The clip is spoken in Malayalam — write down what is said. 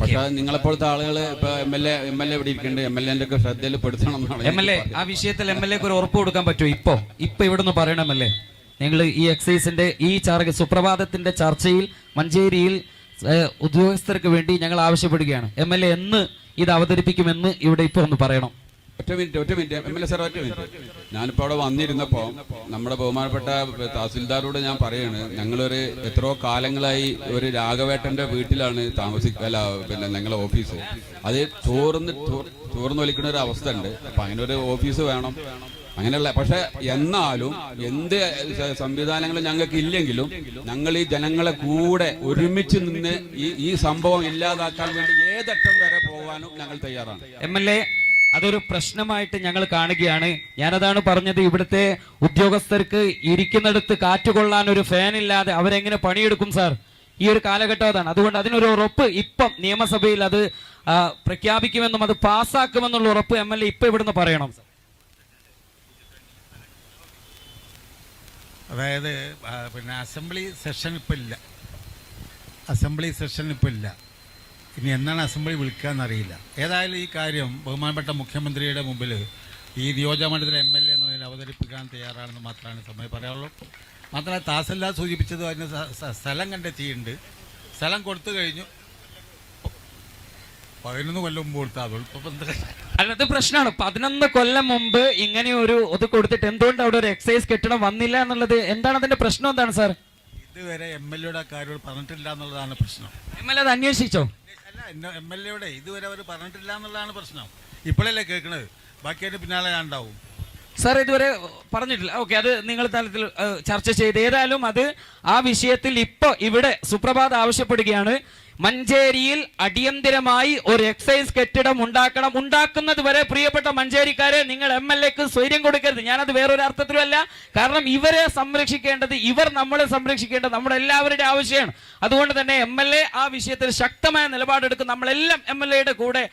പക്ഷെ നിങ്ങളെപ്പോഴത്തെ ആളുകൾ ഇപ്പൊ M L A M L A ഇവിടെ ഇരിക്കുന്നുണ്ട് എം എൽ എന്റെ ഒക്കെ ശ്രദ്ധയിൽ പെടുത്തണം എന്നാണ് എം എൽ എ ആ വിഷയത്തിൽ എം എൽ എക്ക് ഒരു ഉറപ്പ് കൊടുക്കാൻ പറ്റുമോ? ഇപ്പോ ഇപ്പൊ ഇവിടുന്ന് പറയണം എം എൽ നിങ്ങൾ ഈ എക്സൈസിന്റെ ഈ ചാർജ് സുപ്രഭാതത്തിന്റെ ചർച്ചയിൽ മഞ്ചേരിയിൽ ഉദ്യോഗസ്ഥർക്ക് വേണ്ടി ഞങ്ങൾ ആവശ്യപ്പെടുകയാണ്. എം എൽ എ എന്ന് ഇത് അവതരിപ്പിക്കുമെന്ന് ഇവിടെ ഇപ്പൊ ഒന്ന് പറയണം. ഒറ്റ മിനിറ്റ് ഒറ്റ minute. M L A sir ഒറ്റ മിനിറ്റ്. ഞാനിപ്പോൾ അവിടെ വന്നിരുന്നപ്പോൾ നമ്മുടെ ബഹുമാനപ്പെട്ട തഹസിൽദാരോട് ഞാൻ പറയാണ് ഞങ്ങളൊരു എത്രയോ കാലങ്ങളായി ഒരു രാഘവേട്ടന്റെ വീട്ടിലാണ് താമസിക്കുക അല്ല പിന്നെ ഞങ്ങളെ ഓഫീസ്. അത് ചോർന്ന് ചോർ- ചോർന്ന് വലിക്കുന്ന ഒരു അവസ്ഥ ഉണ്ട് അപ്പൊ അങ്ങനെ ഒരു ഓഫീസ് വേണം. അങ്ങനെയുള്ള പക്ഷെ എന്നാലും എന്ത് സംവിധാനങ്ങൾ ഞങ്ങൾക്ക് ഇല്ലെങ്കിലും ഞങ്ങൾ ഈ ജനങ്ങളെ കൂടെ ഒരുമിച്ച് നിന്ന് ഈ ഈ സംഭവം ഇല്ലാതാക്കാൻ വേണ്ടി ഏതറ്റം വരെ പോകാനും ഞങ്ങൾ തയ്യാറാണ്. എം എൽ എ അതൊരു പ്രശ്നമായിട്ട് ഞങ്ങൾ കാണുകയാണ്. ഞാനതാണ് പറഞ്ഞത് ഇവിടുത്തെ ഉദ്യോഗസ്ഥർക്ക് ഇരിക്കുന്നിടത്ത് കാറ്റുകൊള്ളാൻ ഒരു ഫാൻ ഇല്ലാതെ അവരെങ്ങനെ പണിയെടുക്കും സാർ ഈ ഒരു കാലഘട്ടം അതാണ്. അതുകൊണ്ട് അതിനൊരു ഉറപ്പ് ഇപ്പം നിയമസഭയിൽ അത് പ്രഖ്യാപിക്കുമെന്നും അത് പാസ്സാക്കുമെന്നുള്ള ഉറപ്പ് എം എൽ എ ഇപ്പൊ ഇവിടുന്ന് പറയണം. അതായത് പിന്നെ അസംബ്ലി സെഷൻ ഇപ്പം ഇല്ല. അസംബ്ലി സെഷൻ ഇപ്പം ഇല്ല. ഇനി എന്നാണ് അസംബ്ലി വിളിക്കുക എന്നറിയില്ല ഏതായാലും ഈ കാര്യം ബഹുമാനപ്പെട്ട മുഖ്യമന്ത്രിയുടെ മുമ്പിൽ ഈ നിയോജകമണ്ഡലത്തിലെ എം എൽ എ എന്നതിൽ അവതരിപ്പിക്കാൻ തയ്യാറാണെന്ന് മാത്രമാണ് സമയം പറയാനുള്ളൂ മാത്രമല്ല താസല്ല സൂചിപ്പിച്ചത് അതിന് സ്ഥലം കണ്ടെത്തിയിട്ടുണ്ട്. സ്ഥലം കൊടുത്തു കഴിഞ്ഞു. പതിനൊന്ന് കൊല്ലം മുമ്പ് കൊടുത്താൽ അതുള്ളൂ അല്ല അത് പ്രശ്നമാണ്. പതിനൊന്ന് കൊല്ലം മുമ്പ് ഇങ്ങനെ ഒരു ഇത് കൊടുത്തിട്ട് എന്തുകൊണ്ട് അവിടെ ഒരു എക്സൈസ് കെട്ടിടം വന്നില്ല എന്നുള്ളത് എന്താണ് അതിന്റെ പ്രശ്നം എന്താണ് സാർ ഇതുവരെ എം എൽ എയുടെ കാര്യങ്ങൾ പറഞ്ഞിട്ടില്ല എന്നുള്ളതാണ് പ്രശ്നം. എം എൽ എ അത് അന്വേഷിച്ചോ? എം എൽ എയുടെ ഇതുവരെ അവർ പറഞ്ഞിട്ടില്ല എന്നുള്ളതാണ് പ്രശ്നം. ഇപ്പോഴല്ലേ കേൾക്കുന്നത് ബാക്കി അതിന് പിന്നാലെ ഉണ്ടാവും സാർ ഇതുവരെ പറഞ്ഞിട്ടില്ല. ഓക്കെ അത് നിങ്ങൾ തലത്തിൽ ചർച്ച ചെയ്ത് ഏതായാലും അത് ആ വിഷയത്തിൽ ഇപ്പോൾ ഇവിടെ സുപ്രഭാത് ആവശ്യപ്പെടുകയാണ്. മഞ്ചേരിയിൽ അടിയന്തിരമായി ഒരു എക്സൈസ് കെട്ടിടം ഉണ്ടാക്കണം. ഉണ്ടാക്കുന്നത് വരെ പ്രിയപ്പെട്ട മഞ്ചേരിക്കാരെ നിങ്ങൾ എം എൽ എക്ക് സ്വൈര്യം കൊടുക്കരുത്. ഞാനത് വേറൊരു അർത്ഥത്തിലുമല്ല. കാരണം ഇവരെ സംരക്ഷിക്കേണ്ടത് ഇവർ നമ്മളെ സംരക്ഷിക്കേണ്ടത് നമ്മുടെ എല്ലാവരുടെ ആവശ്യമാണ്. അതുകൊണ്ട് തന്നെ എം ആ വിഷയത്തിൽ ശക്തമായ നിലപാടെടുക്കും. നമ്മളെല്ലാം എം കൂടെ